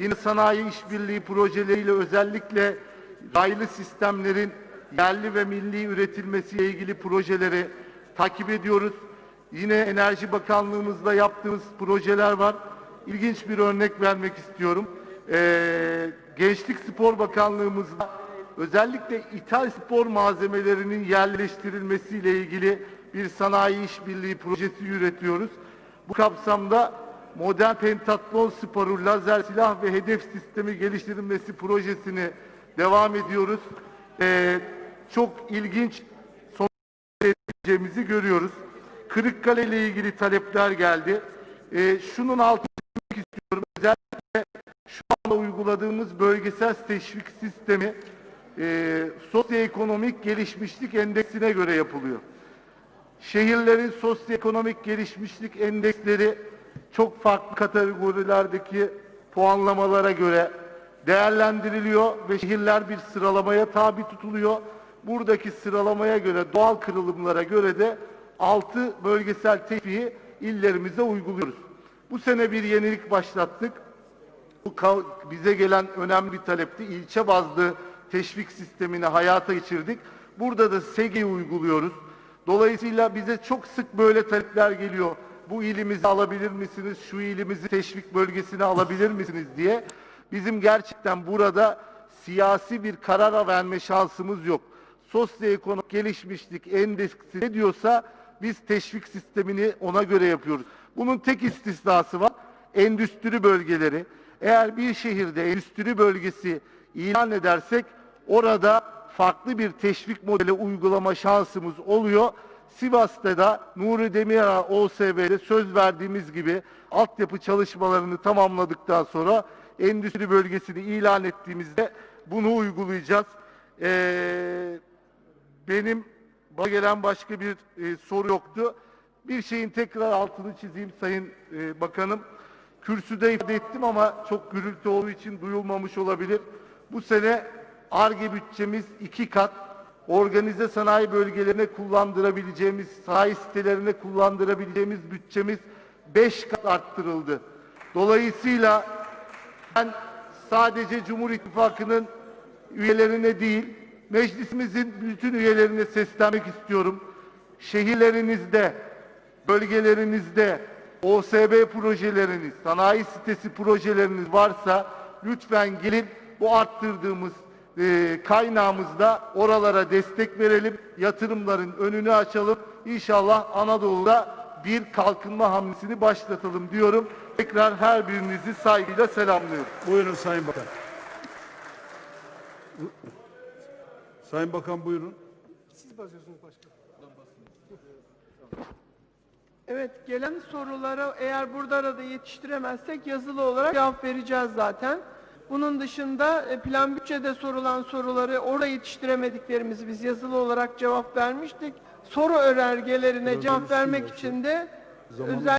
yine sanayi işbirliği projeleriyle özellikle raylı sistemlerin yerli ve milli üretilmesiyle ilgili projeleri takip ediyoruz. Yine Enerji Bakanlığımızla yaptığımız projeler var. İlginç bir örnek vermek istiyorum. Ee, Gençlik Spor Bakanlığımızla özellikle ithal spor malzemelerinin yerleştirilmesiyle ilgili bir sanayi işbirliği projesi yürütüyoruz. Bu kapsamda modern pentatlon sporu, lazer silah ve hedef sistemi geliştirilmesi projesini devam ediyoruz. Ee, çok ilginç edeceğimizi görüyoruz. Kırıkkale ile ilgili talepler geldi. Ee, şunun altını istiyorum. Özellikle şu anda uyguladığımız bölgesel teşvik sistemi e, sosyoekonomik gelişmişlik endeksine göre yapılıyor. Şehirlerin sosyoekonomik gelişmişlik endeksleri çok farklı kategorilerdeki puanlamalara göre değerlendiriliyor ve şehirler bir sıralamaya tabi tutuluyor. Buradaki sıralamaya göre, doğal kırılımlara göre de 6 bölgesel teşviği illerimize uyguluyoruz. Bu sene bir yenilik başlattık. Bu bize gelen önemli bir talepti. İlçe bazlı teşvik sistemini hayata geçirdik. Burada da SEGE'yi uyguluyoruz. Dolayısıyla bize çok sık böyle talepler geliyor. Bu ilimizi alabilir misiniz? Şu ilimizi teşvik bölgesine alabilir misiniz diye. Bizim gerçekten burada siyasi bir karara verme şansımız yok. Sosyoekonomik gelişmişlik endeksi ne diyorsa biz teşvik sistemini ona göre yapıyoruz. Bunun tek istisnası var. Endüstri bölgeleri. Eğer bir şehirde endüstri bölgesi ilan edersek orada farklı bir teşvik modeli uygulama şansımız oluyor. Sivas'ta da Nuri Demirel OSB'de söz verdiğimiz gibi altyapı çalışmalarını tamamladıktan sonra endüstri bölgesini ilan ettiğimizde bunu uygulayacağız. Ee, benim bana gelen başka bir e, soru yoktu. Bir şeyin tekrar altını çizeyim Sayın e, Bakanım. Kürsüde ifade ettim ama çok gürültü olduğu için duyulmamış olabilir. Bu sene ARGE bütçemiz iki kat, organize sanayi bölgelerine kullandırabileceğimiz, sanayi sitelerine kullandırabileceğimiz bütçemiz beş kat arttırıldı. Dolayısıyla ben sadece Cumhur İttifakı'nın üyelerine değil, meclisimizin bütün üyelerine seslenmek istiyorum. Şehirlerinizde, bölgelerinizde OSB projeleriniz, sanayi sitesi projeleriniz varsa lütfen gelin bu arttırdığımız e, kaynağımızla oralara destek verelim, yatırımların önünü açalım. İnşallah Anadolu'da bir kalkınma hamlesini başlatalım diyorum. Tekrar her birinizi saygıyla selamlıyorum. Buyurun Sayın Bakan. Sayın Bakan buyurun. Evet, gelen sorulara eğer burada da yetiştiremezsek yazılı olarak cevap vereceğiz zaten. Bunun dışında e, plan bütçede sorulan soruları orada yetiştiremediklerimizi biz yazılı olarak cevap vermiştik. Soru önergelerine cevap vermek için de özel